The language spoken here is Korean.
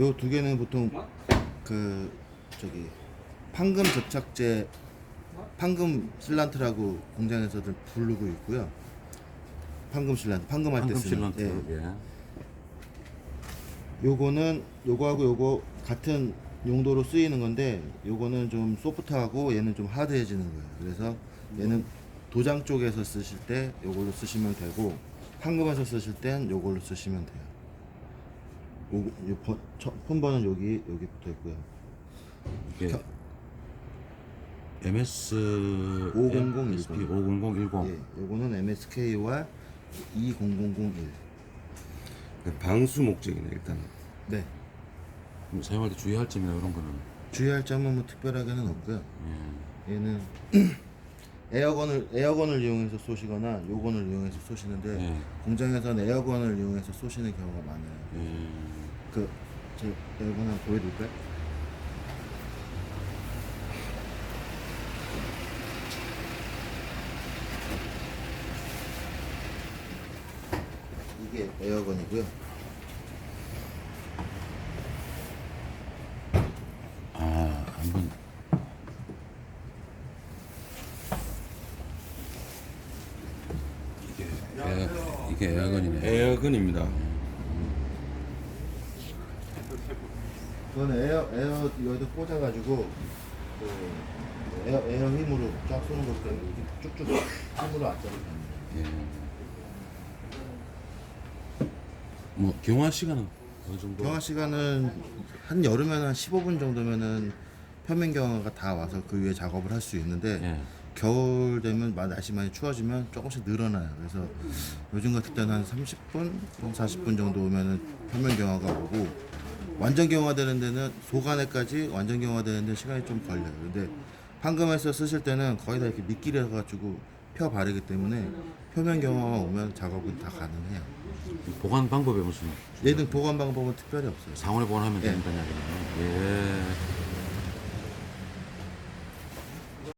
요 두 개는 보통 그 저기 판금 접착제 판금 실란트라고 공장에서들 부르고 있고요. 판금 실란트, 판금할 때 쓰는. 예. 예. 요거는 요거하고 요거 같은 용도로 쓰이는 건데 요거는 좀 소프트하고 얘는 좀 하드해지는 거예요. 그래서 얘는 도장 쪽에서 쓰실 때 요걸로 쓰시면 되고 판금에서 쓰실 땐 요걸로 쓰시면 돼요. 요, 요 번, 첫, 폰번은 여기 여기 붙어 있고요. 이게 겨- MS 50010. SP 50010. 예, 요거는 MSK와 20001. 그 방수 목적이네 일단. 네. 그럼 사용할 때 주의할 점이나 이런 거는 주의할 점은 뭐 특별하게는 없고요. 예. 얘는 에어건을 에어건을 이용해서 쏘시거나 요건을 이용해서 쏘시는데 예. 공장에서는 에어건을 이용해서 쏘시는 경우가 많아요. 예. 그제 에어건 한번 보여드릴까요? 이게 에어건이고요. 아, 한번 이게 에어, 이게 에어건이네. 에어건입니다. 그거는 에어 에어 여기다 꽂아가지고 그 에어 에어 힘으로 쫙 쏘는 거기 때문에 이렇게 쭉쭉 힘으로 안 잡을 됩니다. 예. 뭐 경화 시간은 어느 정도? 경화 시간은 한 여름에는 한 15분 정도면은 표면 경화가 다 와서 그 위에 작업을 할 수 있는데 예. 겨울 되면 마- 날씨 많이 추워지면 조금씩 늘어나요. 그래서 요즘 같은 때는 한 30분, 40분 정도 오면은 표면 경화가 오고 완전 경화되는 데는 속안에까지 완전 경화되는 데 시간이 좀 걸려요. 근데 판금에서 쓰실 때는 거의 다 이렇게 미끼를 해가지고 펴 바르기 때문에 표면 경화가 오면 작업은 다 가능해요. 보관 방법에 무슨 얘는 보관 방법은 특별히 없어요. 상온에 보관하면 예. 된다는 얘기네요. 예.